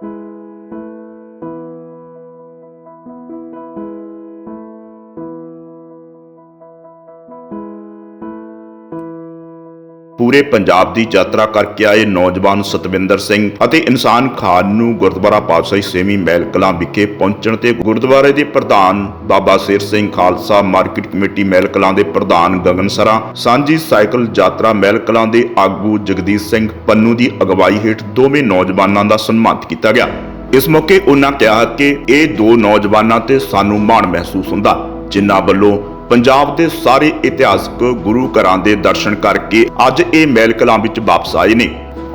thank you ਪੂਰੇ ਪੰਜਾਬ ਦੀ ਯਾਤਰਾ ਕਰਕੇ ਆਏ ਨੌਜਵਾਨ ਸਤਵਿੰਦਰ ਸਿੰਘ ਅਤੇ ਇਨਸਾਨ ਖਾਨ ਨੂੰ ਗੁਰਦੁਆਰਾ ਪਾਤਸ਼ਾਹੀ ਸੇਵੀਂ ਮਹਿਲ ਕਲਾਂ ਵਿਖੇ ਪਹੁੰਚਣ ਤੇ ਗੁਰਦੁਆਰੇ ਦੇ ਪ੍ਰਧਾਨ ਬਾਬਾ ਸ਼ੇਰ ਸਿੰਘ ਖਾਲਸਾ ਮਾਰਕੀਟ ਕਮੇਟੀ ਮਹਿਲ ਕਲਾਂ ਦੇ ਪ੍ਰਧਾਨ ਗਗਨ ਸਰਾ, ਸਾਂਝੀ ਸਾਈਕਲ ਯਾਤਰਾ ਮਹਿਲ ਕਲਾਂ ਦੇ ਆਗੂ ਜਗਦੀਸ਼ ਸਿੰਘ ਪੰਨੂ ਦੀ ਅਗਵਾਈ ਹੇਠ ਦੋਵੇਂ ਨੌਜਵਾਨਾਂ ਦਾ ਸਨਮਾਨਿਤ ਕੀਤਾ ਗਿਆ। ਇਸ ਮੌਕੇ ਉਹਨਾਂ ਕਿਹਾ ਕਿ ਇਹ ਦੋ ਨੌਜਵਾਨਾਂ ਤੇ ਸਾਨੂੰ ਮਾਣ ਮਹਿਸੂਸ ਹੁੰਦਾ, ਜਿਨ੍ਹਾਂ ਵੱਲੋਂ ਪੰਜਾਬ ਦੇ ਸਾਰੇ ਇਤਿਹਾਸਕ ਗੁਰੂ ਘਰਾਂ ਦੇ ਦਰਸ਼ਨ ਕਰਕੇ ਅੱਜ ਇਹ ਮਹਿਲ ਕਲਾਂ ਵਿੱਚ ਵਾਪਸ ਆਏ ਨੇ।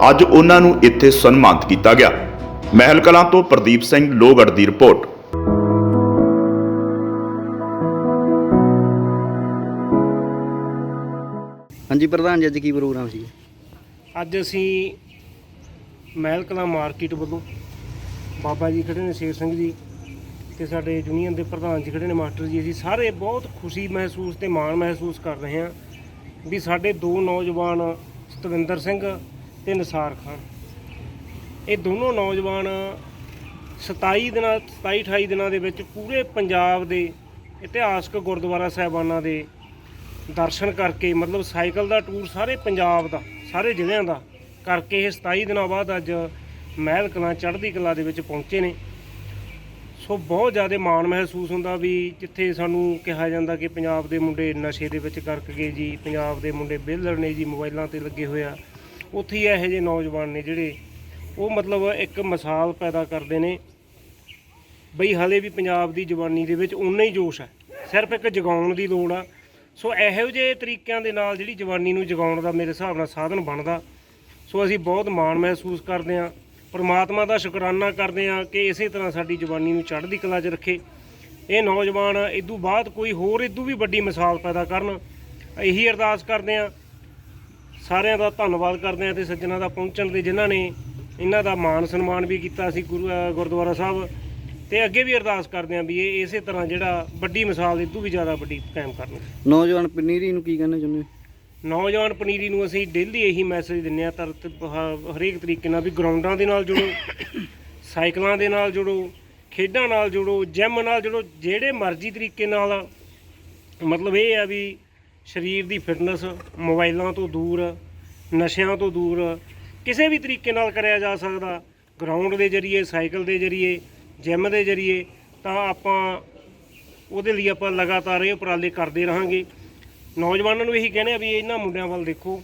ਅੱਜ ਉਹਨਾਂ ਨੂੰ ਇੱਥੇ ਸਨਮਾਨਿਤ ਕੀਤਾ ਗਿਆ। ਮਹਿਲ ਕਲਾਂ ਤੋਂ ਪ੍ਰਦੀਪ ਸਿੰਘ ਲੋਹਗੜ੍ਹ ਦੀ ਰਿਪੋਰਟ। ਹਾਂਜੀ ਪ੍ਰਧਾਨ ਜੀ ਅੱਜ ਕੀ ਪ੍ਰੋਗਰਾਮ ਸੀ? ਅੱਜ ਅਸੀਂ ਮਹਿਲ ਕਲਾਂ ਮਾਰਕੀਟ ਵੱਲੋਂ ਬਾਬਾ ਜੀ ਖੜੇ ਨੇ ਸ਼ੇਰ ਸਿੰਘ ਜੀ। ਤੇ ਸਾਡੇ ਯੂਨੀਅਨ ਦੇ ਪ੍ਰਧਾਨ ਜੀ ਖੜੇ ਨੇ, ਮਾਸਟਰ ਜੀ, ਅਸੀਂ ਸਾਰੇ ਬਹੁਤ ਖੁਸ਼ੀ ਮਹਿਸੂਸ ਤੇ ਮਾਣ ਮਹਿਸੂਸ ਕਰ ਰਹੇ ਹਾਂ ਵੀ ਸਾਡੇ ਦੋ ਨੌਜਵਾਨ ਸਤਵਿੰਦਰ ਸਿੰਘ ਤੇ ਨਿਸਾਰ ਖਾਨ। ਇਹ ਦੋਨੋਂ ਨੌਜਵਾਨ 27 ਦਿਨਾਂ 27 28 ਦਿਨਾਂ ਦੇ ਵਿੱਚ ਪੂਰੇ ਪੰਜਾਬ ਦੇ ਇਤਿਹਾਸਕ ਗੁਰਦੁਆਰਾ ਸਾਹਿਬਾਨਾਂ ਦੇ ਦਰਸ਼ਨ ਕਰਕੇ, ਮਤਲਬ ਸਾਈਕਲ ਦਾ ਟੂਰ ਸਾਰੇ ਪੰਜਾਬ ਦਾ, ਸਾਰੇ ਜ਼ਿਲ੍ਹਿਆਂ ਦਾ ਕਰਕੇ ਇਹ 27 ਦਿਨਾਂ ਬਾਅਦ ਅੱਜ ਮਹਿਲ ਕਲਾਂ ਚੜ੍ਹਦੀ ਕਲਾ ਦੇ ਵਿੱਚ ਪਹੁੰਚੇ ਨੇ। ਸੋ ਬਹੁਤ ਜ਼ਿਆਦਾ ਮਾਣ ਮਹਿਸੂਸ ਹੁੰਦਾ ਵੀ ਜਿੱਥੇ ਸਾਨੂੰ ਕਿਹਾ ਜਾਂਦਾ ਕਿ ਪੰਜਾਬ ਦੇ ਮੁੰਡੇ ਨਸ਼ੇ ਦੇ ਵਿੱਚ ਗਰਕ ਗਏ ਜੀ, ਪੰਜਾਬ ਦੇ ਮੁੰਡੇ ਵਿਹਲੜ ਨੇ ਜੀ, ਮੋਬਾਈਲਾਂ ਤੇ ਲੱਗੇ ਹੋਇਆ ਉੱਥੇ ਹੀ ਇਹੋ ਜਿਹੇ ਨੌਜਵਾਨ ਨੇ ਜਿਹੜੇ, ਉਹ ਮਤਲਬ ਇੱਕ ਮਿਸਾਲ ਪੈਦਾ ਕਰਦੇ ਨੇ ਬਈ ਹਲੇ ਵੀ ਪੰਜਾਬ ਦੀ ਜਵਾਨੀ ਦੇ ਵਿੱਚ ਉਨਾ ਹੀ ਜੋਸ਼ ਹੈ ਸਿਰਫ ਇੱਕ ਜਗਾਉਣ ਦੀ ਲੋੜ ਆ। ਸੋ ਇਹੋ ਜਿਹੇ ਤਰੀਕਿਆਂ ਦੇ ਨਾਲ ਜਿਹੜੀ ਜਵਾਨੀ ਨੂੰ ਜਗਾਉਣ ਦਾ ਮੇਰੇ ਹਿਸਾਬ ਨਾਲ ਸਾਧਨ ਬਣਦਾ। ਸੋ ਅਸੀਂ ਬਹੁਤ ਮਾਣ ਮਹਿਸੂਸ ਕਰਦੇ ਹਾਂ। ਪਰਮਾਤਮਾ ਦਾ ਸ਼ੁਕਰਾਨਾ ਕਰਦੇ ਹਾਂ ਕਿ ਇਸੇ ਤਰ੍ਹਾਂ ਸਾਡੀ ਜਵਾਨੀ ਨੂੰ ਚੜ੍ਹਦੀ ਕਲਾ 'ਚ ਰੱਖੇ। ਇਹ ਨੌਜਵਾਨ ਇਦੋਂ ਬਾਅਦ ਕੋਈ ਹੋਰ ਇਦੋਂ ਵੀ ਵੱਡੀ ਮਿਸਾਲ ਪੈਦਾ ਕਰਨ, ਇਹੀ ਅਰਦਾਸ ਕਰਦੇ ਹਾਂ। ਸਾਰਿਆਂ ਦਾ ਧੰਨਵਾਦ ਕਰਦੇ ਹਾਂ ਤੇ ਸੱਜਣਾ ਦਾ ਪਹੁੰਚਣ ਦੇ ਜਿਨ੍ਹਾਂ ਨੇ ਇਹਨਾਂ ਦਾ ਮਾਣ ਸਨਮਾਨ ਵੀ ਕੀਤਾ ਸੀ ਗੁਰੂ ਗੁਰਦੁਆਰਾ ਸਾਹਿਬ। ਤੇ ਅੱਗੇ ਵੀ ਅਰਦਾਸ ਕਰਦੇ ਹਾਂ ਵੀ ਇਹ ਇਸੇ ਤਰ੍ਹਾਂ ਜਿਹੜਾ ਵੱਡੀ ਮਿਸਾਲ ਇਦੋਂ ਵੀ ਜ਼ਿਆਦਾ ਵੱਡੀ ਕਾਇਮ ਕਰਨ। ਨੌਜਵਾਨ ਪਨੀਰੀ ਨੂੰ ਕੀ ਕਹਿਣਾ ਚਾਹੁੰਦੇ ਨੌਜਵਾਨ ਪਨੀਰੀ ਨੂੰ ਅਸੀਂ ਡੇਲੀ ਇਹੀ ਮੈਸੇਜ ਦਿੰਨੇ ਆ ਤਰ ਹਰੇਕ ਤਰੀਕੇ ਨਾਲ ਵੀ ਗਰਾਊਂਡਾਂ ਦੇ ਨਾਲ ਜੁੜੋ, ਸਾਈਕਲਾਂ ਦੇ ਨਾਲ ਜੁੜੋ, ਖੇਡਾਂ ਨਾਲ ਜੁੜੋ ਜਿਮ ਨਾਲ ਜੁੜੋ, ਜਿਹੜੇ ਮਰਜ਼ੀ ਤਰੀਕੇ ਨਾਲ ਮਤਲਬ ਇਹ ਆ ਵੀ ਸਰੀਰ ਦੀ ਫਿਟਨੈਸ ਮੋਬਾਈਲਾਂ ਤੋਂ ਦੂਰ, ਨਸ਼ਿਆਂ ਤੋਂ ਦੂਰ, ਕਿਸੇ ਵੀ ਤਰੀਕੇ ਨਾਲ ਕਰਿਆ ਜਾ ਸਕਦਾ। ਗਰਾਊਂਡ ਦੇ ਜ਼ਰੀਏ, ਸਾਈਕਲ ਦੇ ਜ਼ਰੀਏ ਜਿਮ ਦੇ ਜ਼ਰੀਏ, ਤਾਂ ਆਪਾਂ ਉਹਦੇ ਲਈ ਆਪਾਂ ਲਗਾਤਾਰ ਇਹ ਉਪਰਾਲੇ ਕਰਦੇ ਰਹਾਂਗੇ। ਨੌਜਵਾਨਾਂ ਨੂੰ ਇਹੀ ਕਹਿੰਦੇ ਆ ਵੀ ਇਹਨਾਂ ਮੁੰਡਿਆਂ ਵੱਲ ਦੇਖੋ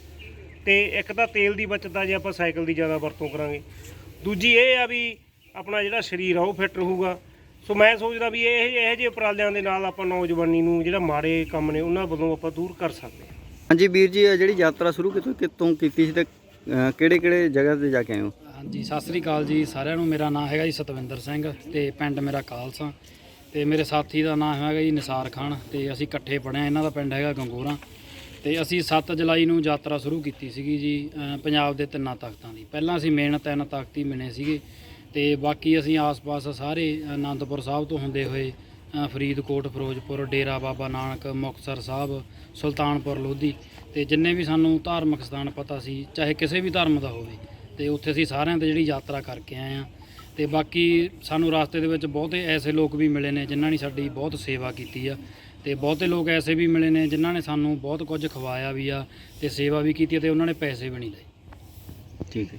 ਤੇ ਇੱਕ ਤਾਂ ਤੇਲ ਦੀ ਬਚਤ ਆ ਜੇ ਆਪਾਂ ਸਾਈਕਲ ਦੀ ਜ਼ਿਆਦਾ ਵਰਤੋਂ ਕਰਾਂਗੇ। ਦੂਜੀ ਇਹ ਆ ਵੀ ਆਪਣਾ ਜਿਹੜਾ ਸਰੀਰ ਆ ਉਹ ਫਿੱਟ ਰਹੂਗਾ। ਸੋ ਮੈਂ ਸੋਚਦਾ ਵੀ ਇਹ ਇਹੋ ਜਿਹੇ ਉਪਰਾਲਿਆਂ ਦੇ ਨਾਲ ਆਪਾਂ ਨੌਜਵਾਨੀ ਨੂੰ ਜਿਹੜਾ ਮਾੜੇ ਕੰਮ ਨੇ ਉਹਨਾਂ ਵੱਲੋਂ ਆਪਾਂ ਦੂਰ ਕਰ ਸਕਦੇ ਹਾਂ। ਹਾਂਜੀ ਵੀਰ ਜੀ ਇਹ ਜਿਹੜੀ ਯਾਤਰਾ ਸ਼ੁਰੂ ਕਿਤੋਂ ਕਿਤੋਂ ਕੀਤੀ ਸੀ ਤੇ ਕਿਹੜੇ ਕਿਹੜੇ ਜਗ੍ਹਾ ਤੇ ਜਾ ਕੇ ਆਏ ਹੋ? ਹਾਂਜੀ ਸਤਿ ਸ੍ਰੀ ਅਕਾਲ ਜੀ ਸਾਰਿਆਂ ਨੂੰ। ਮੇਰਾ ਨਾਮ ਹੈਗਾ ਜੀ ਸਤਵਿੰਦਰ ਸਿੰਘ ਤੇ ਪਿੰਡ ਮੇਰਾ ਕਾਲਸਾ। ਤੇ ਮੇਰੇ ਸਾਥੀ ਦਾ ਨਾਮ ਹੈਗਾ ਜੀ ਨਿਸਾਰ ਖਾਨ ਤੇ ਅਸੀਂ ਇਕੱਠੇ ਪੜ੍ਹੇ ਇਹਨਾਂ ਦਾ ਪਿੰਡ ਹੈਗਾ ਗੰਗੋਰਾ। ਤੇ ਅਸੀਂ 7 ਜੁਲਾਈ ਨੂੰ ਯਾਤਰਾ ਸ਼ੁਰੂ ਕੀਤੀ ਸੀਗੀ ਜੀ ਪੰਜਾਬ ਦੇ ਤਿੰਨਾਂ ਤਖਤਾਂ ਦੀ। ਪਹਿਲਾਂ ਅਸੀਂ ਮੇਨ ਤਿੰਨ ਤਖਤ ਹੀ ਮਿਲੇ ਸੀਗੇ ਤੇ ਬਾਕੀ ਅਸੀਂ ਆਸ-ਪਾਸ ਸਾਰੇ ਆਨੰਦਪੁਰ ਸਾਹਿਬ ਤੋਂ ਹੁੰਦੇ ਹੋਏ ਫਰੀਦਕੋਟ, ਫਿਰੋਜ਼ਪੁਰ, ਡੇਰਾ ਬਾਬਾ ਨਾਨਕ, ਮੁਕਤਸਰ ਸਾਹਿਬ, ਸੁਲਤਾਨਪੁਰ, ਲੋਧੀ ਤੇ ਜਿੰਨੇ ਵੀ ਸਾਨੂੰ ਧਾਰਮਿਕ ਸਥਾਨ ਪਤਾ ਸੀ, ਚਾਹੇ ਕਿਸੇ ਵੀ ਧਰਮ ਦਾ ਹੋਵੇ, ਤੇ ਉੱਥੇ ਅਸੀਂ ਸਾਰਿਆਂ ਤੇ ਜਿਹੜੀ ਯਾਤਰਾ ਕਰਕੇ ਆਏ ਆ ਤੇ ਬਾਕੀ ਸਾਨੂੰ ਰਸਤੇ ਦੇ ਵਿੱਚ ਬਹੁਤੇ ਐਸੇ ਲੋਕ ਵੀ ਮਿਲੇ ਨੇ ਜਿਨ੍ਹਾਂ ਨੇ ਸਾਡੀ ਬਹੁਤ ਸੇਵਾ ਕੀਤੀ ਆ। ਤੇ ਬਹੁਤੇ ਲੋਕ ਐਸੇ ਵੀ ਮਿਲੇ ਨੇ ਜਿਨ੍ਹਾਂ ਨੇ ਸਾਨੂੰ ਬਹੁਤ ਕੁਝ ਖਵਾਇਆ ਵੀ ਆ ਤੇ ਸੇਵਾ ਵੀ ਕੀਤੀ ਆ ਤੇ ਉਹਨਾਂ ਨੇ ਪੈਸੇ ਵੀ ਨਹੀਂ ਲਏ। ਠੀਕ ਹੈ।